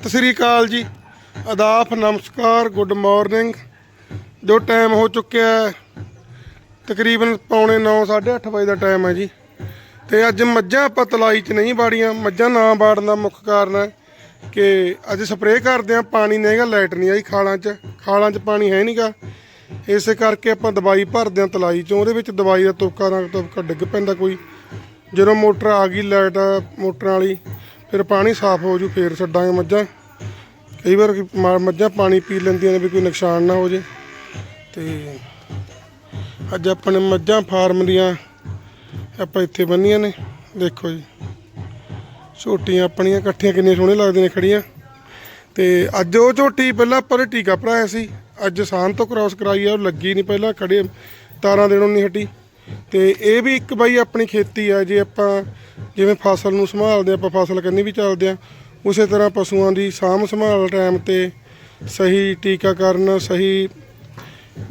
ਸਤਿ ਸ੍ਰੀ ਅਕਾਲ ਜੀ। ਆਦਾਬ ਨਮਸਕਾਰ, good morning. ਜੋ ਟਾਈਮ ਹੋ ਚੁੱਕਿਆ ਹੈ, ਤਕਰੀਬਨ ਪੌਣੇ 9 8:30 ਵਜੇ ਦਾ ਟਾਈਮ ਹੈ ਜੀ। ਤੇ ਅੱਜ ਮੱਝਾਂ ਆਪਾਂ ਤਲਾਈ 'ਚ ਨਹੀਂ ਬਾੜੀਆਂ ਮੱਝਾਂ ਨਾ ਬਾੜਨ ਦਾ ਮੁੱਖ ਕਾਰਨ ਹੈ ਕਿ ਅੱਜ ਸਪਰੇਅ ਕਰਦੇ ਆ ਪਾਣੀ ਨਹੀਂ ਹੈਗਾ ਲਾਈਟ ਨਹੀਂ ਆਈ ਖਾਲਾਂ 'ਚ ਖਾਲਾਂ 'ਚ ਪਾਣੀ ਹੈ ਨਹੀਂਗਾ ਇਸੇ ਕਰਕੇ ਆਪਾਂ ਦਵਾਈ ਭਰਦੇ ਆ ਤਲਾਈ 'ਚੋਂ, ਉਹਦੇ ਵਿੱਚ ਦਵਾਈ ਦਾ ਤੁਪਕਾ ਨਾ ਤੁਪਕਾ ਡਿੱਗ ਪੈਂਦਾ ਕੋਈ। ਜਦੋਂ ਮੋਟਰ ਆ ਗਈ ਲਾਈਟ ਮੋਟਰਾਂ ਵਾਲੀ ਫਿਰ ਪਾਣੀ ਸਾਫ਼ ਹੋ ਜੂ, ਫੇਰ ਛੱਡਾਂਗੇ ਮੱਝਾਂ। ਕਈ ਵਾਰ ਕਿ ਮੱਝਾਂ ਪਾਣੀ ਪੀ ਲੈਂਦੀਆਂ ਨੇ ਵੀ ਕੋਈ ਨੁਕਸਾਨ ਨਾ ਹੋ ਜੇ। ਤੇ ਅੱਜ ਆਪਣੇ ਮੱਝਾਂ ਫਾਰਮ ਦੀਆਂ ਆਪਾਂ ਇੱਥੇ ਬੰਨੀਆਂ ਨੇ, ਦੇਖੋ ਜੀ। ਝੋਟੀਆਂ ਆਪਣੀਆਂ ਇਕੱਠੀਆਂ ਕਿੰਨੀਆਂ ਸੋਹਣੀਆਂ ਲੱਗਦੀਆਂ ਨੇ ਖੜੀਆਂ ਤੇ ਅੱਜ ਉਹ ਝੋਟੀ ਪਹਿਲਾਂ ਆਪਾਂ ਨੇ ਟੀਕਾ ਭਰਾਇਆ ਸੀ, ਅੱਜ ਸਾਨ ਤੋਂ ਕ੍ਰਾਸ ਕਰਾਈ ਆ, ਉਹ ਲੱਗੀ ਨਹੀਂ ਪਹਿਲਾਂ ਖੜੇ ਤਾਰਾਂ ਦੇਣੋਂ ਨਹੀਂ ਹਟੀ। ਤੇ ਇਹ ਵੀ ਇੱਕ ਬਾਈ ਆਪਣੀ ਖੇਤੀ ਆ, ਜੇ ਆਪਾਂ ਜਿਵੇਂ ਫਸਲ ਨੂੰ ਸੰਭਾਲਦੇ ਆਪਾਂ ਫਸਲ ਕੰਨੀ ਵੀ ਚੱਲਦੇ ਆ, ਉਸੇ ਤਰ੍ਹਾਂ ਪਸ਼ੂਆਂ ਦੀ ਸਾਂਭ ਸੰਭਾਲ ਟਾਈਮ ਤੇ ਸਹੀ ਟੀਕਾਕਰਨ, ਸਹੀ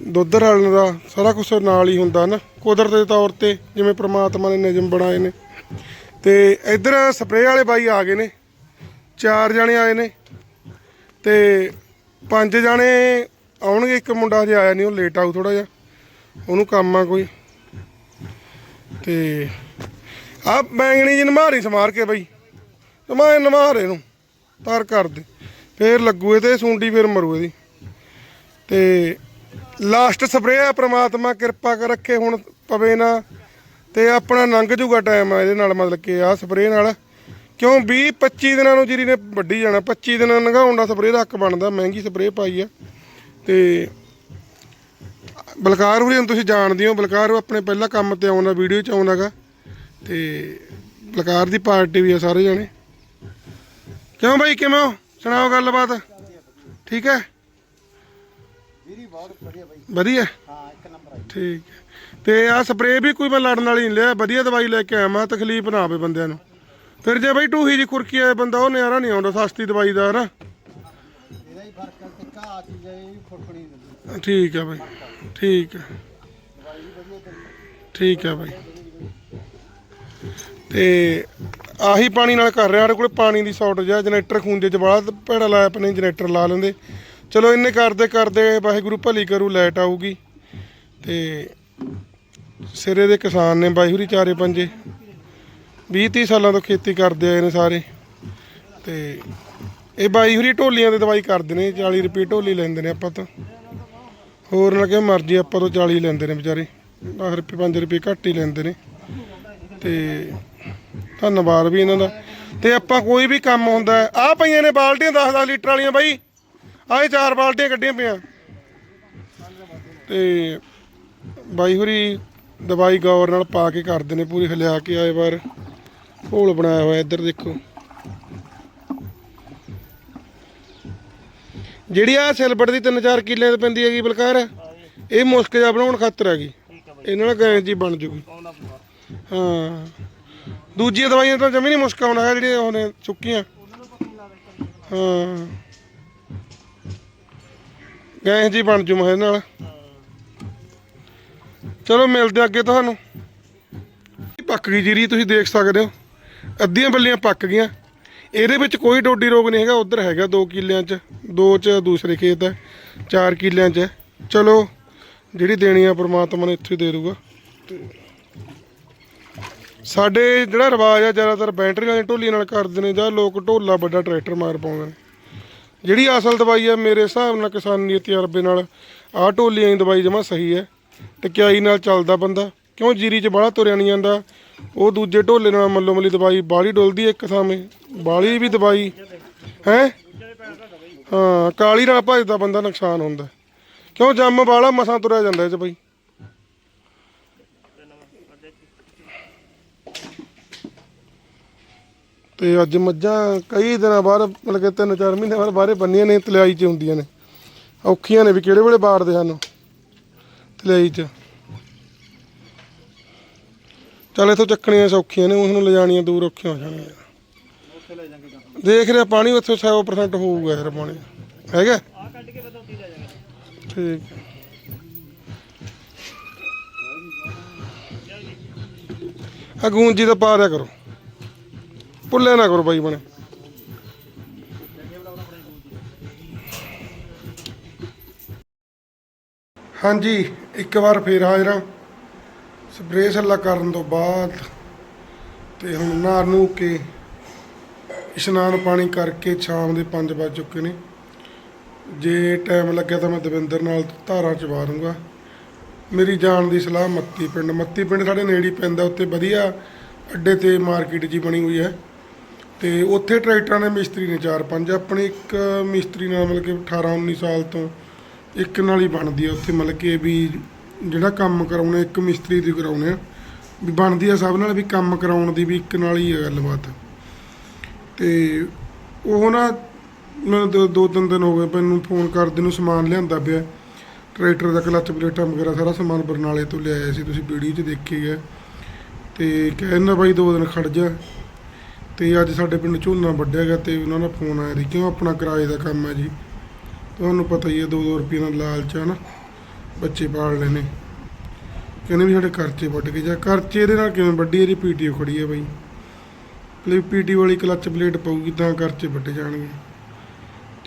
ਦੁੱਧ ਰਲਣ ਦਾ ਸਾਰਾ ਕੁਝ ਨਾਲ ਹੀ ਹੁੰਦਾ ਨਾ। ਕੁਦਰਤ ਦੇ ਤੌਰ ਤੇ ਜਿਵੇਂ ਪ੍ਰਮਾਤਮਾ ਨੇ ਨਿਯਮ ਬਣਾਏ ਨੇ। ਤੇ ਇੱਧਰ ਸਪਰੇਅ ਵਾਲੇ ਬਾਈ ਆ ਗਏ ਨੇ, ਚਾਰ ਜਣੇ ਆਏ ਨੇ ਤੇ ਪੰਜ ਜਣੇ ਆਉਣਗੇ, ਇੱਕ ਮੁੰਡਾ ਹਜੇ ਆਇਆ ਨਹੀਂ ਉਹ ਲੇਟ ਆਊ ਥੋੜਾ ਜਿਹਾ। ਉਹਨੂੰ ਕੰਮ ਆ ਕੋਈ। ਤੇ ਆ ਬੈਂਗਣੀ ਜੀ ਨਮਾਰੀ ਸਮਾਰ ਕੇ ਬਈ। ਨਮਾ ਨਮਾਰੇ ਨੂੰ ਤਾਰ ਕਰ ਦੇ। ਫੇਰ ਲੱਗੂ ਇਹ ਤੇ, ਸੁੰਡੀ ਫੇਰ ਮਰੂ ਇਹਦੀ। ਤੇ ਲਾਸਟ ਸਪਰੇਅ ਆ ਪ੍ਰਮਾਤਮਾ, ਕਿਰਪਾ ਕਰ ਰੱਖੇ ਹੁਣ ਪਵੇ ਨਾ। ਤੇ ਆਪਣਾ ਲੰਘ ਜੂਗਾ ਟਾਈਮ ਆ ਇਹਦੇ ਨਾਲ, ਮਤਲਬ ਕਿ ਆ ਸਪਰੇਅ ਨਾਲ। ਕਿਉਂ 20 25 ਦਿਨਾਂ ਨੂੰ ਜਿਹੜੀ ਨੇ ਵੱਢੀ ਜਾਣਾ। 25 ਦਿਨਾਂ ਲੰਘਾਉਣ ਦਾ ਸਪਰੇਅ ਦਾ ਹੱਕ ਬਣਦਾ, ਮਹਿੰਗੀ ਸਪਰੇਅ ਪਾਈ ਆ। ਤੇ ਬਲਕਾਰ ਨੂੰ ਤੁਸੀਂ ਜਾਣਦੇ ਹੋ ਬਲਕਾਰ ਆਪਣੇ ਪਹਿਲਾ ਕੰਮ ਤੇ ਆਉਂਦਾ ਵੀਡੀਓ ਚ ਆਉਂਦਾਗਾ ਤੇ ਬਲਕਾਰ ਦੀ ਪਾਰਟੀ ਵੀ ਆ ਸਾਰੇ ਜਾਣੇ। ਕਿਉਂ ਬਾਈ ਕਿਵੇਂ ਹੋ? ਸੁਣਾਓ ਗੱਲਬਾਤ। ਠੀਕ ਹੈ? ਵੀਰੀ ਬਹੁਤ ਵਧੀਆ? ਬਾਈ ਵਧੀਆ ਹਾਂ ਇੱਕ ਨੰਬਰ ਆਈ ਠੀਕ ਹੈ। ਤੇ ਆ ਸਪਰੇਅ ਵੀ ਕੋਈ ਮੈਂ ਲੜਨ ਵਾਲੀ ਨਹੀਂ ਲਿਆ। ਵਧੀਆ ਦਵਾਈ ਲੈ ਕੇ ਆਇਆ ਮੈਂ ਤਕਲੀਫ ਨਾ ਆਵੇ ਬੰਦਿਆਂ ਨੂੰ। ਫਿਰ ਜੇ ਬਈ ਟੂਹੀ ਜੀ ਖੁਰਕੀ ਆਏ ਬੰਦਾ ਉਹ ਨਿਆਰਾ ਨਹੀਂ ਆਉਂਦਾ ਸਸਤੀ ਦਵਾਈ ਦਾ ਨਾ ਇਹਦਾ ਹੀ ਫ਼ਰਕ ਹੈ ਕਿ ਕਾ ਚੀਜ਼ ਹੈ ਇਹ ਵੀ ਫੁੱਟਣੀ ਨਹੀਂ ਠੀਕ ਹੈ ਬਾਈ। ਠੀਕ ਹੈ। ਠੀਕ ਹੈ ਬਾਈ। ਤੇ ਆਹੀ ਪਾਣੀ ਨਾਲ ਕਰ ਰਿਹਾ, ਸਾਡੇ ਕੋਲ ਪਾਣੀ ਦੀ ਸ਼ਾਰਟੇਜ ਆ, ਜਨਰੇਟਰ ਖੂੰਜੇ ਚ ਬੜਾ ਭੈੜਾ ਲਾਇਆ ਆਪਣੇ ਜਨਰੇਟਰ ਲਾ ਲੈਂਦੇ। ਚਲੋ ਇੰਨੇ ਕਰਦੇ ਕਰਦੇ ਵਾਹਿਗੁਰੂ ਭਲੀ ਕਰੂ ਲਾਈਟ ਆਊਗੀ। ਤੇ ਸਿਰੇ ਦੇ ਕਿਸਾਨ ਨੇ ਬਾਈ ਚਾਰੇ ਪੰਜੇ। 20 30 ਸਾਲਾਂ ਤੋਂ ਖੇਤੀ ਕਰਦੇ ਆਏ ਨੇ ਸਾਰੇ। ਤੇ ਇਹ ਬਾਈ ਹੁਰੀ ਢੋਲੀਆਂ ਦੀ ਦਵਾਈ ਕਰਦੇ ਨੇ 40 ਰੁਪਏ ਢੋਲੀ ਲੈਂਦੇ ਨੇ ਆਪਾਂ ਤਾਂ। ਹੋਰ ਨਾ ਕਿ ਮਰਜ਼ੀ ਆਪਾਂ ਤੋਂ 40 ਲੈਂਦੇ ਨੇ ਵਿਚਾਰੇ। 10 ਰੁਪਏ 5 ਰੁਪਏ ਘੱਟ ਹੀ ਲੈਂਦੇ ਨੇ। ਤੇ ਧੰਨਵਾਦ ਵੀ ਇਹਨਾਂ ਦਾ। ਤੇ ਆਪਾਂ ਕੋਈ ਵੀ ਕੰਮ ਹੁੰਦਾ ਆ ਪਈਆਂ ਨੇ ਬਾਲਟੀਆਂ 10 10 ਲੀਟਰ ਵਾਲੀਆਂ ਬਾਈ। ਆਹ ਚਾਰ ਬਾਲਟੀਆਂ ਕੱਢੀਆਂ ਪਈਆਂ। ਤੇ ਬਾਈ ਹੋਰੀ ਦਵਾਈ ਗੌਰ ਨਾਲ ਪਾ ਕੇ ਕਰਦੇ ਨੇ, ਪੂਰੀ ਹਲਿਆ ਕੇ ਆਏ ਵਾਰ। ਘੋਲ ਬਣਾਇਆ ਹੋਇਆ ਇੱਧਰ ਦੇਖੋ। ਜਿਹੜੀ ਆ ਸਿਲਵਰ ਦੀ 3-4 ਕਿੱਲੇ ਤੇ ਪੈਂਦੀ ਹੈਗੀ ਬਲਕਾਰ। ਇਹ ਮੁਸਕ ਜਾ ਬਣਾਉਣ ਖਾਤਰ ਹੈਗੀ। ਇਹਨਾਂ ਨਾਲ ਗੈਸ ਜੀ ਬਣ ਜੂਗੀ। ਹਾਂ। ਦੂਜੀਆਂ ਦਵਾਈਆਂ ਤਾਂ ਜਮੀ ਨਹੀਂ ਮੁਸਕ ਆਉਣਾ ਹੈ ਜਿਹੜੀਆਂ ਉਹਨੇ ਚੁੱਕੀਆਂ। ਹਾਂ। ਗੈਸ ਜੀ ਬਣ ਜੂ ਮੈਂ ਨਾਲ। ਚਲੋ, ਮਿਲਦੇ ਅੱਗੇ ਤੁਹਾਨੂੰ। ਪੱਕ ਗਈ ਜੀਰੀ, ਤੁਸੀਂ ਦੇਖ ਸਕਦੇ ਹੋ। ਅੱਧੀਆਂ ਬੱਲੀਆਂ ਪੱਕ ਗਈਆਂ। ਇਹਦੇ ਵਿੱਚ ਕੋਈ ਡੋਡੀ ਰੋਗ ਨਹੀਂ ਹੈਗਾ, ਉਧਰ ਹੈਗਾ 2 ਕਿੱਲਿਆਂ 'ਚ, ਦੋ 'ਚ, ਦੂਸਰੇ ਖੇਤ ਹੈ 4 ਕਿੱਲਿਆਂ 'ਚ। ਹੈ। ਚਲੋ, ਜਿਹੜੀ ਦੇਣੀ ਆ ਪ੍ਰਮਾਤਮਾ ਨੇ ਇੱਥੇ ਦੇ ਦੂਗਾ ਸਾਡੇ ਜਿਹੜਾ ਰਿਵਾਜ ਆ, ਜ਼ਿਆਦਾਤਰ ਬੈਟਰੀ ਵਾਲੀ ਢੋਲੀ ਨਾਲ ਕਰਦੇ ਨੇ, ਜਾਂ ਲੋਕ ਢੋਲਾ ਵੱਡਾ ਟਰੈਕਟਰ ਮਾਰ ਪਾਉਂਦੇ ਨੇ। ਜਿਹੜੀ ਅਸਲ ਦਵਾਈ ਆ, ਮੇਰੇ ਹਿਸਾਬ ਨਾਲ ਕਿਸਾਨੀ ਦੇ ਤਜਰਬੇ ਨਾਲ, ਆਹ ਢੋਲੀਆਂ ਦੀ ਦਵਾਈ ਜਮਾ ਸਹੀ ਹੈ, ਟਕਿਆਈ ਨਾਲ ਚੱਲਦਾ ਬੰਦਾ। ਕਿਉਂ ਜੀਰੀ 'ਚ ਬਾਹਲਾ ਤੁਰਿਆ ਨਹੀਂ ਜਾਂਦਾ? ਉਹ ਦੂਜੇ ਢੋਲੇ ਨਾਲ ਮੱਲੋ ਮੱਲੀ ਦਵਾਈ ਬਾਹਲੀ ਡੁੱਲਦੀ ਇੱਕ ਥਾਵੇਂ, ਬਾਹਲੀ ਵੀ ਦਵਾਈ, ਹੈ? ਹਾਂ, ਕਾਲੀ ਨਾਲ ਭਜਦਾ ਬੰਦਾ ਨੁਕਸਾਨ ਹੁੰਦਾ। ਕਿਉਂ ਜੰਮ ਵਾਲਾ ਮਸਾਂ ਤੁਰਿਆ ਜਾਂਦਾ ਇਹ 'ਚ ਬਈ? ਤੇ ਅੱਜ ਮੱਝਾਂ ਕਈ ਦਿਨਾਂ ਬਾਅਦ, ਮਤਲਬ ਕਿ ਤਿੰਨ ਚਾਰ ਮਹੀਨੇ ਬਾਅਦ ਬਾਹਰੇ ਬੰਨੀਆਂ ਨੇ ਤਲਿਆਈ 'ਚ ਹੁੰਦੀਆਂ ਨੇ। ਔਖੀਆਂ ਨੇ ਵੀ ਕਿਹੜੇ ਵੇਲੇ ਬਾੜਦੇ ਹਨ ਤਲਿਆਈ 'ਚ। ਚੱਲ ਇਥੋਂ ਚੱਕਣੀਆਂ ਸੌਖੀਆਂ ਨੇ ਉਹਨੂੰ ਲਿਜਾਣੀਆਂ ਦੂਰ ਔਖੀਆਂ ਹੋ ਜਾਣੀਆਂ। ਦੇਖ ਰਿਹਾ ਪਾਣੀ ਉੱਥੇ 100% ਹੋਊਗਾ ਯਾਰ ਪਾਣੀ। ਹੈਗਾ? ਆ ਕੱਢ ਠੀਕ। ਆ ਗੂੰਜੀ ਦਾ ਪਾ ਦਿਆ ਕਰੋ। ਭੁੱਲੇ ਨਾ ਕਰੋ ਬਾਈ ਬਣੇ। ਹਾਂਜੀ, ਇੱਕ ਵਾਰ ਫੇਰ ਹਾਜ਼ਰਾਂ ਸਪਰੇਅ ਸੱਲਾ ਕਰਨ ਤੋਂ ਬਾਅਦ ਤੇ ਹੁਣ ਨਹਾ ਨੂੰ ਕੇ ਇਸ਼ਨਾਨ ਪਾਣੀ ਕਰਕੇ ਸ਼ਾਮ ਦੇ 5 ਵੱਜ ਚੁੱਕੇ ਨੇ। ਜੇ ਟਾਈਮ ਲੱਗਿਆ ਤਾਂ ਮੈਂ ਦਵਿੰਦਰ ਨਾਲ ਧਾਰਾਂ ਚਵਾ ਦੂੰਗਾ। ਮੇਰੀ ਜਾਣ ਦੀ ਸਲਾਹ ਮੱਤੀ ਪਿੰਡ। ਮੱਤੀ ਪਿੰਡ ਸਾਡੇ ਨੇੜੇ ਹੀ ਪੈਂਦਾ ਉੱਥੇ ਵਧੀਆ ਅੱਡੇ ਤੇ ਮਾਰਕੀਟ ਜੀ ਬਣੀ ਹੋਈ ਹੈ। ਤੇ ਉੱਥੇ ਟਰੈਕਟਰਾਂ ਦੇ ਮਿਸਤਰੀ ਨੇ ਚਾਰ ਪੰਜ। ਆਪਣੇ ਇੱਕ ਮਿਸਤਰੀ ਨਾਲ ਮਤਲਬ ਕਿ 18 19 ਸਾਲ ਤੋਂ ਇੱਕ ਨਾਲ ਹੀ ਬਣਦੀ ਹੈ ਉੱਥੇ ਮਤਲਬ ਕਿ ਵੀ ਜਿਹੜਾ ਕੰਮ ਕਰਾਉਣਾ, ਇੱਕ ਮਿਸਤਰੀ ਦੀ ਕਰਾਉਣੇ ਆ। ਵੀ ਬਣਦੀ ਆ ਸਭ ਨਾਲ, ਵੀ ਕੰਮ ਕਰਾਉਣ ਦੀ ਵੀ ਇੱਕ ਨਾਲ ਹੀ ਆ ਗੱਲਬਾਤ। ਤੇ ਉਹ ਨਾ ਮੈਨੂੰ ਦੋ ਦੋ ਤਿੰਨ ਦਿਨ ਹੋ ਗਏ ਮੈਨੂੰ ਫੋਨ ਕਰਦੇ ਨੂੰ ਸਮਾਨ ਲਿਆਂਦਾ ਪਿਆ। ਟਰੈਕਟਰ ਦਾ ਕਲੱਚ ਪਲੇਟਾਂ ਵਗੈਰਾ ਸਾਰਾ ਸਮਾਨ ਬਰਨਾਲੇ ਤੋਂ ਲਿਆਇਆ ਸੀ, ਤੁਸੀਂ ਵੀਡੀਓ 'ਚ ਦੇਖੇ ਗਿਆ ਤੇ ਕਹਿੰਦਾ ਬਾਈ ਦੋ ਦਿਨ ਖੜ ਜਾ। ਤੇ ਅੱਜ ਸਾਡੇ ਪਿੰਡ ਝੋਨਾ ਵੱਢਿਆ ਗਿਆ ਤੇ ਉਹਨਾਂ ਦਾ ਫੋਨ ਆਇਆ ਸੀ, ਕਿਉਂ ਆਪਣਾ ਕਿਰਾਏ ਦਾ ਕੰਮ ਹੈ ਜੀ? ਤੁਹਾਨੂੰ ਪਤਾ ਹੀ ਹੈ 2-2 ਰੁਪਏ ਦਾ ਲਾਲਚ ਹੈ ਨਾ। ਬੱਚੇ ਪਾਲ ਲੈਣੇ ਕਹਿੰਦੇ ਵੀ ਸਾਡੇ ਖਰਚੇ ਵੱਢ ਕੇ ਜਾ ਖਰਚੇ ਇਹਦੇ ਨਾਲ ਕਿਵੇਂ ਵੱਡੀ ਇਹਦੀ ਪੀਟੀਓ ਖੜੀ ਹੈ ਬਾਈ। ਪਲੇ ਪੀਟੀ ਵਾਲੀ ਕਲੱਚ ਪਲੇਟ ਪਊਗੀ ਤਾਂ ਖਰਚੇ ਵੱਢੇ ਜਾਣਗੇ।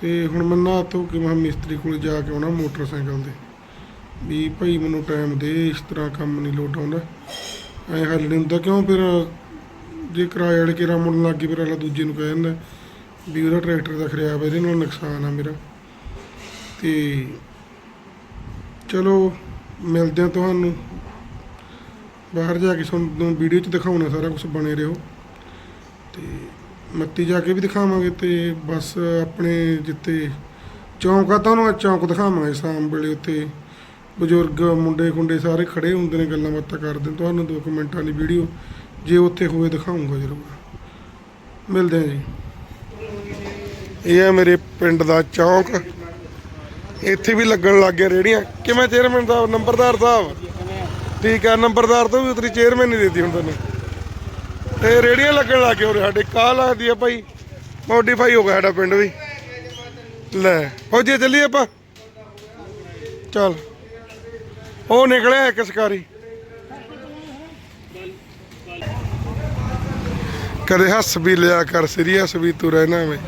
ਤੇ ਹੁਣ ਮੈਂ ਨਾ ਧੋ ਕੇ ਮੈਂ ਮਿਸਤਰੀ ਕੋਲ ਜਾ ਕੇ ਆਉਣਾ ਮੋਟਰਸਾਈਕਲ ਤੇ। ਵੀ ਭਾਈ ਮੈਨੂੰ ਟਾਈਮ ਦੇ, ਇਸ ਤਰ੍ਹਾਂ ਕੰਮ ਨਹੀਂ ਲੋਟ ਆਉਂਦਾ। ਐ ਹੱਲ ਨਹੀਂ ਹੁੰਦਾ। ਕਿਉਂ? ਫਿਰ ਜੇ ਕਿਰਾਏ ਵਾਲੇ ਕਿਰਾ ਮੁੜਨ ਲੱਗ ਗਈ ਫਿਰ ਅਗਲਾ ਦੂਜੇ ਨੂੰ ਕਹਿ ਦਿੰਦਾ ਵੀ ਉਹਦਾ ਟਰੈਕਟਰ ਦਾ ਖਰਾਬ ਹੈ, ਇਹਦੇ ਨਾਲ ਨੁਕਸਾਨ ਆ ਮੇਰਾ। ਤੇ ਚਲੋ, ਮਿਲਦੇ ਆ ਤੁਹਾਨੂੰ। ਬਾਹਰ ਜਾ ਕੇ ਤੁਹਾਨੂੰ ਵੀਡੀਓ 'ਚ ਦਿਖਾਉਣਾ, ਸਾਰਾ ਕੁਝ ਬਣੇ ਰਹੋ। ਤੇ ਮੱਤੀ ਜਾ ਕੇ ਵੀ ਦਿਖਾਵਾਂਗੇ ਤੇ ਬਸ ਆਪਣੇ ਜਿੱਥੇ ਚੌਂਕ ਆ, ਤੁਹਾਨੂੰ ਅੱਜ ਚੌਂਕ ਦਿਖਾਵਾਂਗੇ, ਸ਼ਾਮ ਵੇਲੇ ਉੱਤੇ ਬਜ਼ੁਰਗ ਮੁੰਡੇ ਖੁੰਡੇ ਸਾਰੇ ਖੜੇ ਹੁੰਦੇ ਨੇ, ਗੱਲਾਂ ਬਾਤਾਂ ਕਰਦੇ ਨੇ। ਤੁਹਾਨੂੰ ਦੋ ਕੁ ਮਿੰਟਾਂ ਦੀ ਵੀਡੀਓ ਜੇ ਉੱਥੇ ਹੋਵੇ ਦਿਖਾਉਂਗਾ ਜ਼ਰੂਰ। ਮਿਲਦੇ ਆ ਜੀ। ਇਹ ਹੈ ਮੇਰੇ ਪਿੰਡ ਦਾ ਚੌਂਕ। ਇੱਥੇ ਵੀ ਲੱਗਣ ਲੱਗ ਗਿਆ ਰੇੜੀਆਂ ਕਿਵੇਂ ਚੇਅਰਮੈਨ ਸਾਹਿਬ ਨੰਬਰਦਾਰ ਸਾਹਿਬ? ਠੀਕ ਆ, ਨੰਬਰਦਾਰ ਤੋਂ ਵੀ ਉਤਰੀ ਚੇਅਰਮੈਨ ਨਹੀਂ ਦਿੱਤੀ ਹੁਣ ਤੈਨੂੰ ਤੇ ਰੇੜੀਆਂ ਲੱਗਣ ਲੱਗ ਗਏ ਉਰੇ ਸਾਡੇ। ਕਾਹ ਲੱਗਦੀ ਆ ਭਾਈ। ਮੋਡੀਫਾਈ ਹੋ ਗਿਆ ਸਾਡਾ ਪਿੰਡ ਵੀ। ਲੈ, ਫੌਜੀ ਚੱਲੀਏ ਆਪਾਂ। ਚੱਲ। ਉਹ ਨਿਕਲਿਆ ਇੱਕ ਸਰਕਾਰੀ ਕਦੇ ਹੱਸ ਵੀ ਲਿਆ ਕਰ ਸੀਰੀਅਸ ਵੀ ਤੂੰ ਰਹਿਣਾ ਵੇ।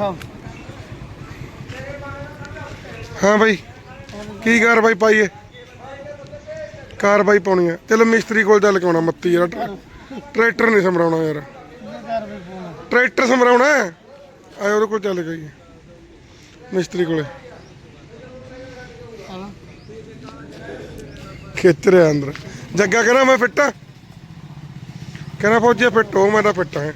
ਸਾਹਿਬ। ਹਾਂ ਬਾਈ। ਕੀ ਕਾਰਵਾਈ ਪਾਈਏ? ਕਾਰਵਾਈ ਪਾਉਣੀ ਆ। ਚਲੋ ਮਿਸਤਰੀ ਕੋਲ ਚੱਲ ਕੇ ਆਉਣਾ ਮੱਤੀ ਯਾਰ। ਟਰੈ- ਟਰੈਕਟਰ ਨਹੀਂ ਸਮਰਾਉਣਾ ਯਾਰ। ਇਹ ਟਰੈਕਟਰ ਸਮਰਾਉਣਾ ਹੈ। ਆਏ ਉਹਦੇ ਕੋਲ ਚੱਲ ਗਈ ਮਿਸਤਰੀ ਕੋਲੇ। ਹਾਂ। ਖਿੱਚ ਰਿਹਾ ਅੰਦਰ। ਜੱਗਾ ਕਹਿੰਦਾ ਮੈਂ ਫਿੱਟ। ਆ ਕਹਿੰਦਾ ਫੌਜੀ ਫਿੱਟ ਹੋ ਮੈਂ ਤਾਂ ਫਿੱਟ ਹਾਂ।